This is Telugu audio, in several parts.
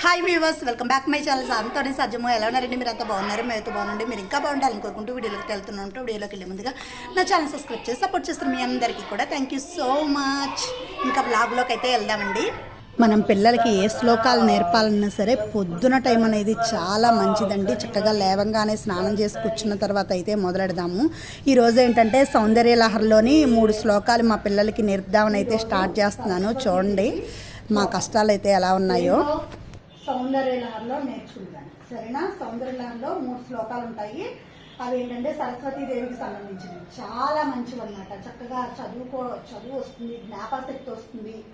Hi viewers welcome back my channel అంతోనే సజ్జము ఎలా ఉన్నారండి మీరు అంతా బాగున్నారు? మేమైతే బాగుండండి మీరు ఇంకా బాగుండాలని కోరుకుంటూ వీడియోలోకి వెళ్తున్నాను వీడియోలోకి వెళ్ళే ముందుగా నా ఛానల్ సబ్స్క్రైబ్ చేసి సపోర్ట్ చేస్తున్న మీ అందరికీ కూడా థ్యాంక్ యూ సో మచ్ ఇంకా బ్లాగ్లోకి అయితే వెళ్దామండి. మనం పిల్లలకి ఏ శ్లోకాలు నేర్పాలన్నా సరే పొద్దున టైం అనేది చాలా మంచిదండి. చక్కగా లేవంగానే స్నానం చేసి కూర్చున్న తర్వాత అయితే మొదలెడదాము. ఈరోజు ఏంటంటే సౌందర్య లహర్లోని మూడు శ్లోకాలు మా పిల్లలకి నేర్పుదామని అయితే స్టార్ట్ చేస్తున్నాను. చూడండి మా కష్టాలు అయితే ఎలా ఉన్నాయో. సౌందర్య లహరిలో నేర్చుకుంటాను. సరేనా? సౌందర్య మూడు శ్లోకాలు ఉంటాయి అవి ఏంటంటే సరస్వతీదేవికి సంబంధించినవి. చాలా మంచివి అన్నమాట చక్కగా చదువుకో చదువు వస్తుంది జ్ఞాపశక్తి వస్తుంది.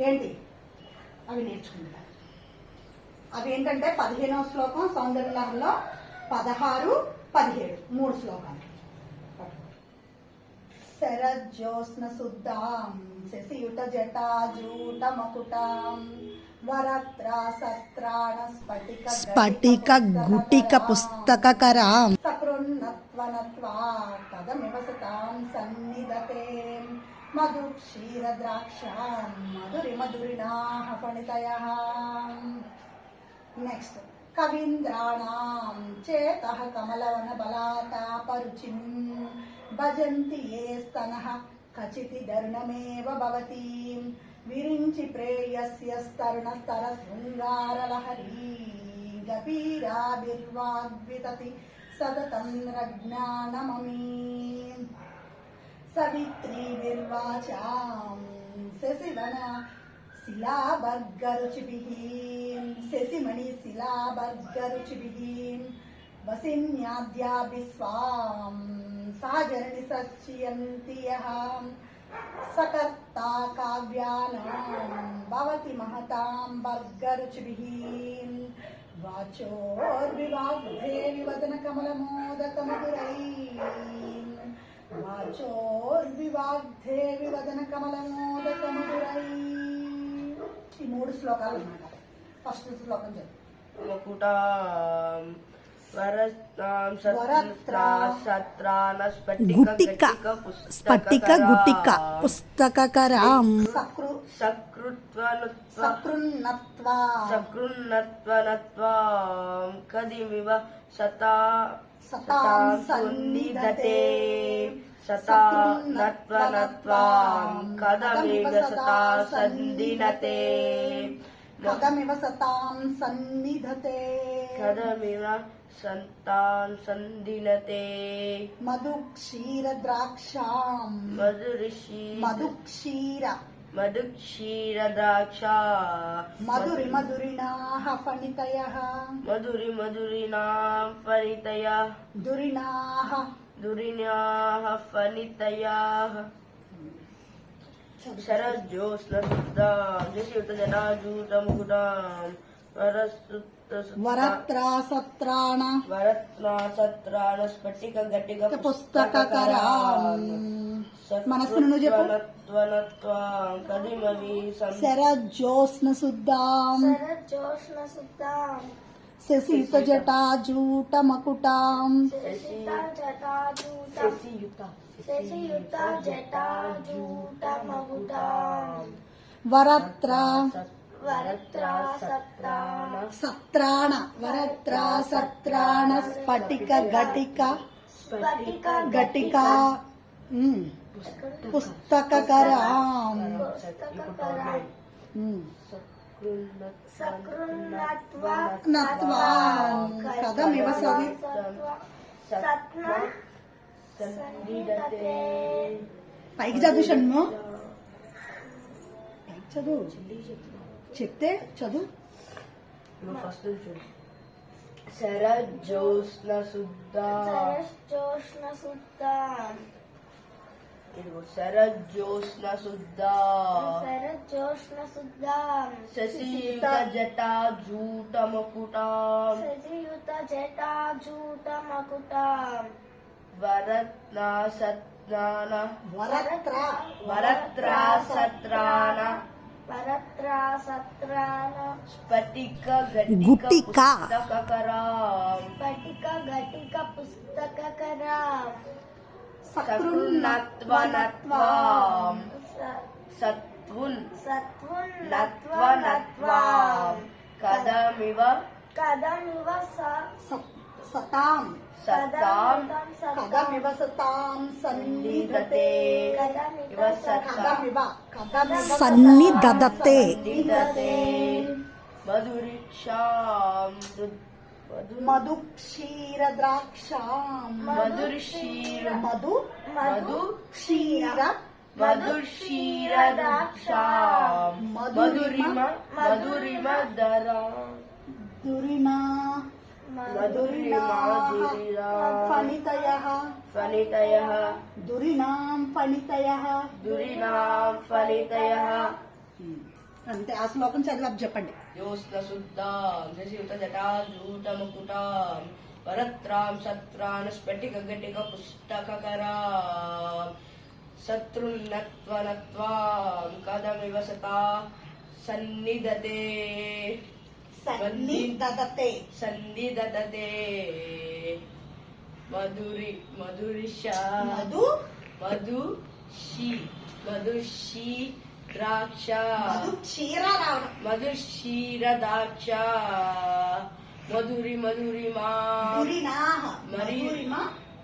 ఏంటి? అవి నేర్చుకుంటాను అవి ఏంటంటే పదిహేనవ శ్లోకం సౌందర్య పదహారు పదిహేడు. మూడు శ్లోకాలు. శరజ్యోత్స్న శుద్ధాం శశియుట జటాజూట మకుటాం స్ఫటిక గుటిక పుస్తకకరాం సకృన్నత్వనత్వా పదమివ సన్నిధతే మధు మధురి ఫణితయః నెక్స్ట్ కవీంద్రాణం చేత కమలవన బలాతాపరుచిం భజంతి ఏ స్తనః కచితి దరుణమేవ భవతి. విరించి ప్రేయస్య స్తరుణ స్తర శృంగారలహరీ గపీరాభిర్వాగ్వితతి సతతం రజ్ఞానమమీ సవిత్రీభిర్వాచాం శశివన శిలాబర్గరుచిభిः శశిమణి శిలాబర్గరుచిభిः వసిన్యాద్యాభి స్వాం సాజరణి సచ్చియంతి యः సకర్తా కావ్యానాం భవతి మహతాం బర్గరుచిభిः వాచోర్వివాగ్ధే వివదన కమలమోదకమధురై వాచోర్వివాగ్ధే వివదన కమలమోదకమధురై ఈ మూడు శ్లోకాలు అన్నమాట ఫస్ట్ శ్లోకం చెప్పు. ముకుటాం వరత్నాం వరత్రా సత్రాన గుటిక స్ఫటిక గుటిక పుస్తకకరాం సకృ సకృత్వనుత్వ సకృన్నత్వా సకృన్నత్వనత్వాం కదిమివ సతా సతాం సన్నిధతే సతానత్వనత్వాం కదమివ సతా సందినతే కథమివ సతాం సన్నిధతే కదమివ సంతాన్ సందినతే మధు క్షీర ద్రాక్షాం మధురిషి మధు క్షీర మధుక్షీరద్రాక్ష మధురి మధురిణాః ఫణితయః మధురి మధురినా ఫలితయ దురిణాః దురిణ్యాః ఫలితయా శరజ్యోత్స్న శుద్ధ జసియుత జటాజూట ముకుటాం వరస్తుత వరత్రా సత్రాణ వరత్నా సత్రాణ స్ఫటిక గటిక పుస్తకకరాం మనస్సును చెప్పు త్వనత్వాం కదిమవి సం శరజ్యోత్స్న శుద్ధాం శశియుత జటాజూట మకుటాం వరత్ర సత్రాణ వరత్ర సత్రాణ స్ఫటిక ఘటిక. స్ఫటిక ఘటిక. నత్వాం కథమివ సన్నిధతే పైకి చదువు షణ్ము. పైకి చదువు. చెప్తే చదువు? ఫస్ట్ చూడు శరజ్యోత్స్న శుద్ధ జోష్ణ సుద్దాం ఇదిగో శరజ్యోత్స్న శుద్ధ శరజోష్ణ సుద్దాం శశియుత జటా జూట మకుటాం జటాజూట మకుటాం వరత్న సత్నాన వరత్ర. వరత్రా సత్రాన పరత్ర సత్రాన స్ఫటిక గుటిక. పుస్తకకరాం. స్ఫటిక ఘటిక పుస్తకకరా సకృన్నత్వనత్వాం సత్వున్. సత్వున్. నత్వనత్వాం కదం కదమివ కదమివ స- స- సతాం సతాం కదమివ సతాం. కథమివ సతాం సన్నిధతే కదమివ ఇవ సతాం కథమివ కథమివ సన్నిధతే నిదతే మధురిక్షాం మధు మధు ఫలితయః దురినాం ఫణితయ దురినాం ఫలితయః అంతే ఆ శ్లోకం చదివి చెప్పండి. యోస్న శుద్ధాం శశియుత జటాజూట ముకుటాం వరత్రాం సత్రాన్ స్ఫటిక గటిక పుస్తకరా శత్రున్నత్వనత్వాం కదమివ సతా సన్నిధతే. సన్నిధతే సన్నిధతే మధురి మధురిష మధు మధు షీ మధుషీ ద్రాక్ష మధు క్షీర రావడం మధుక్షీరదాక్ష మధురి మధురిమా దురినాహ మరి మధురిమ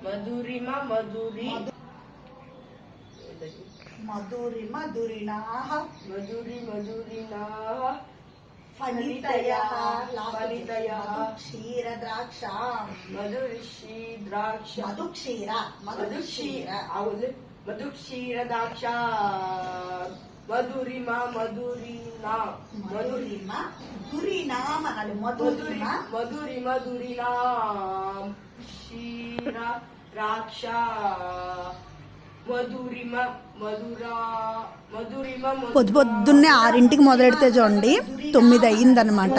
మధురిమ మధురి మధురిమ దురినాహ మధురి మధురినా ఫణితయ ఫణితయ फलितयः फलितयः क्षीरद्राक्षाम् मधुक्षीद्राक्ष मधुक्षीर मधुक्षीर ಹೌದು ಮಧುಕ್ಷೀರದಾಕ್ಷ ಮಧುರಿಮ ಮಧುರಿನ ಮಧುರಿಮ ದುರಿನಾಮ ನಾನು ಮಧುರಿ ಮಧುರಿಮ ದುರಿನಾಮ ಕ್ಷೀರ ದ್ರಾಕ್ಷ పొద్దు పొద్దున్నే ఆరింటికి మొదలెడితే చూడండి తొమ్మిది అయ్యిందనమాట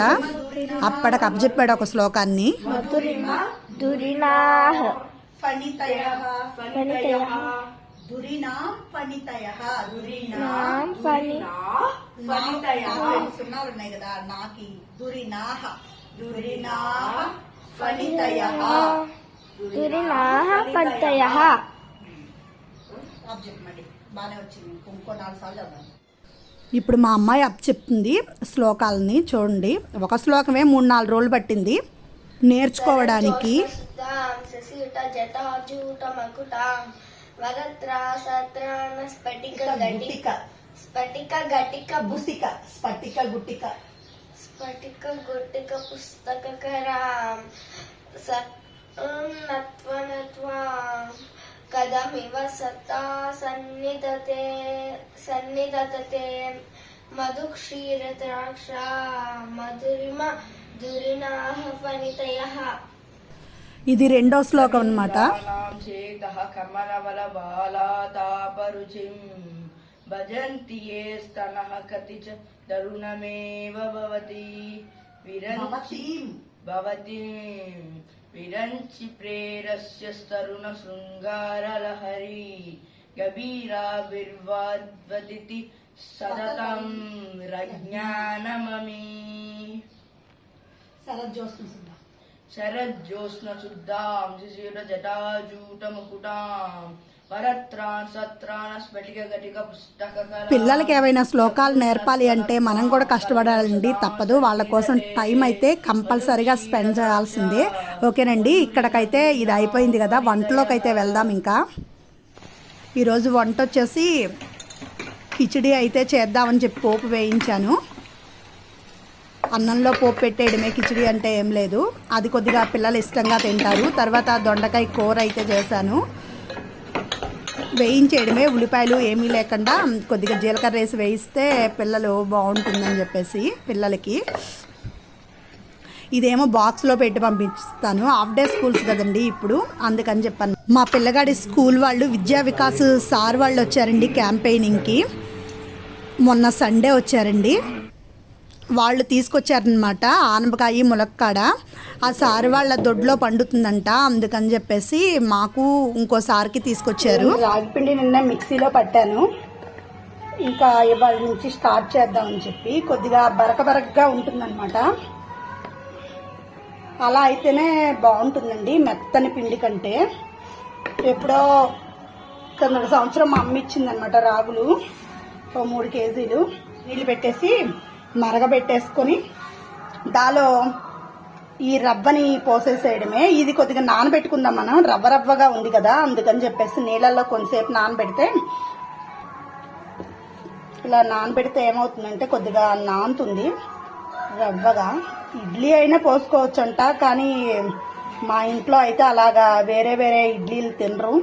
అప్పటికి అప్పచెప్పాడు ఒక శ్లోకాన్ని. ఫణితయ ఫలితయ దురినాం ఫణితయ. దురినా నాం ఫణి ఫలితయ ఉన్నాయి కదా నాకి. దురినాహ. దురినాహ ఫణితయ. దురినాహ ఫలితయ చెప్పండి బాగానే వచ్చింది. ఇంకో నాలుగు సార్లు చదవాలి ఇప్పుడు మా అమ్మాయి అప్ చెప్తుంది శ్లోకాలని చూడండి. ఒక శ్లోకమే మూడు నాలుగు రోజులు పట్టింది. నేర్చుకోవడానికి. స్ఫటిక గటిక. స్ఫటిక గుట్టిక స్ఫటిక గుట్టిక కదమివ సతా సన్నిధతే సన్నిధతే మధు క్షీర ద్రాక్ష మధురిమ దురినాహ ఫణితయః ఇది రెండో శ్లోకం అన్నమాట. నాం చేతః కమలవల బాలాతాపరుచిం భజంతి ఏ స్తనః కతి చ తరుణమేవ భవతి విరంచి భవతి ప్రేరస్య తరుణ శృంగారలహరి గభీరావిర్వాద్వదితి సతతం రజ్ఞానమమి శరజ్యోత్స్న శుద్ధాం శిశిర జటాజూట ముకుటాం పిల్లలకి ఏవైనా శ్లోకాలు నేర్పాలి అంటే మనం కూడా కష్టపడాలండి. తప్పదు. వాళ్ళ కోసం టైం అయితే కంపల్సరీగా స్పెండ్ చేయాల్సిందే. ఓకేనండి. ఇక్కడికైతే ఇది అయిపోయింది కదా. వంటలోకి అయితే వెళ్దాం ఇంకా. ఈరోజు వంట వచ్చేసి కిచిడి అయితే చేద్దామని చెప్పి పోపు వేయించాను. అన్నంలో పోపు పెట్టేయడమే కిచిడి అంటే ఏం లేదు. అది కొద్దిగా పిల్లలు ఇష్టంగా తింటారు. తర్వాత దొండకాయ కూర అయితే చేశాను. వేయించేయడమే. ఉల్లిపాయలు ఏమీ లేకుండా కొద్దిగా జీలకర్ర వేసి వేయిస్తే పిల్లలు బాగుంటుందని చెప్పేసి పిల్లలకి. ఇదేమో బాక్స్లో పెట్టి పంపిస్తాను. హాఫ్ డే స్కూల్స్ కదండి ఇప్పుడు. అందుకని చెప్పాను. మా పిల్లగాడి స్కూల్ వాళ్ళు విద్యా వికాస్ సార్ వాళ్ళు వచ్చారండి క్యాంపెయినింగ్కి. మొన్న సండే వచ్చారండి. వాళ్ళు తీసుకొచ్చారనమాట ఆనపకాయ ములక్కాడ. ఆ సారి వాళ్ళ దొడ్లో పండుతుందంట అందుకని చెప్పేసి మాకు ఇంకో సార్కి తీసుకొచ్చారు. రాగిపిండి నిన్న మిక్సీలో పట్టాను. ఇంకా ఇవాళ నుంచి స్టార్ట్ చేద్దామని చెప్పి కొద్దిగా బరక బరకగా ఉంటుందన్నమాట. అలా అయితేనే బాగుంటుందండి మెత్తని పిండి కంటే. ఎప్పుడో కింద సంవత్సరం మా అమ్మ ఇచ్చిందనమాట రాగులు ఓ మూడు కేజీలు. నీళ్ళు పెట్టేసి మరగబెట్టేసుకొని దాలో ఈ రవ్వని పోసేసేయడమే. ఇది కొద్దిగా నానబెట్టుకుందాం మనం. రవ్వ రవ్వగా ఉంది కదా అందుకని చెప్పేసి నీళ్ళల్లో కొంతసేపు నానబెడితే ఇలా నానబెడితే ఏమవుతుందంటే కొద్దిగా నానుతుంది రవ్వగా. ఇడ్లీ అయినా పోసుకోవచ్చంట కానీ మా ఇంట్లో అయితే అలాగా వేరే వేరే ఇడ్లీలు తినరు.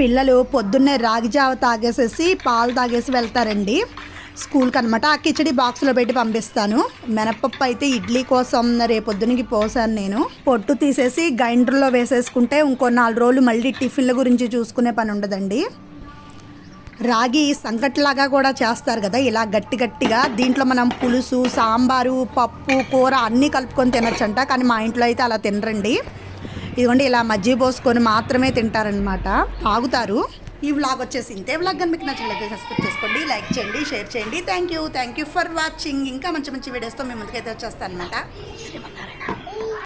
పిల్లలు పొద్దున్నే రాగి జావ తాగేసేసి పాలు తాగేసి వెళ్తారండి. స్కూల్కి అనమాట ఆ కిచడి బాక్స్లో పెట్టి పంపిస్తాను. మినపప్పు అయితే ఇడ్లీ కోసం రేపొద్దునికి పోసాను నేను. పొట్టు తీసేసి గ్రైండర్లో వేసేసుకుంటే ఇంకో నాలుగు రోజులు మళ్ళీ టిఫిన్ల గురించి చూసుకునే పని ఉండదండి. రాగి సంకట్లాగా కూడా చేస్తారు కదా ఇలా గట్టి గట్టిగా. దీంట్లో మనం పులుసు సాంబారు పప్పు కూర అన్నీ కలుపుకొని తినచ్చంట కానీ మా ఇంట్లో అయితే అలా తినరండి. ఇదిగోండి ఇలా మజ్జిగ పోసుకొని మాత్రమే తింటారనమాట తాగుతారు ఈ వ్లాగ్ వచ్చేసి ఇంతే వ్లాగ్ కానీ మీకు నచ్చినట్లయితే సబ్స్క్రైబ్ చేసుకోండి లైక్ చేయండి షేర్ చేయండి. Thank you thank you for watching ఇంకా మంచి మంచి వీడియోస్తో మీ ముందుకైతే వచ్చేస్తాను అనమాట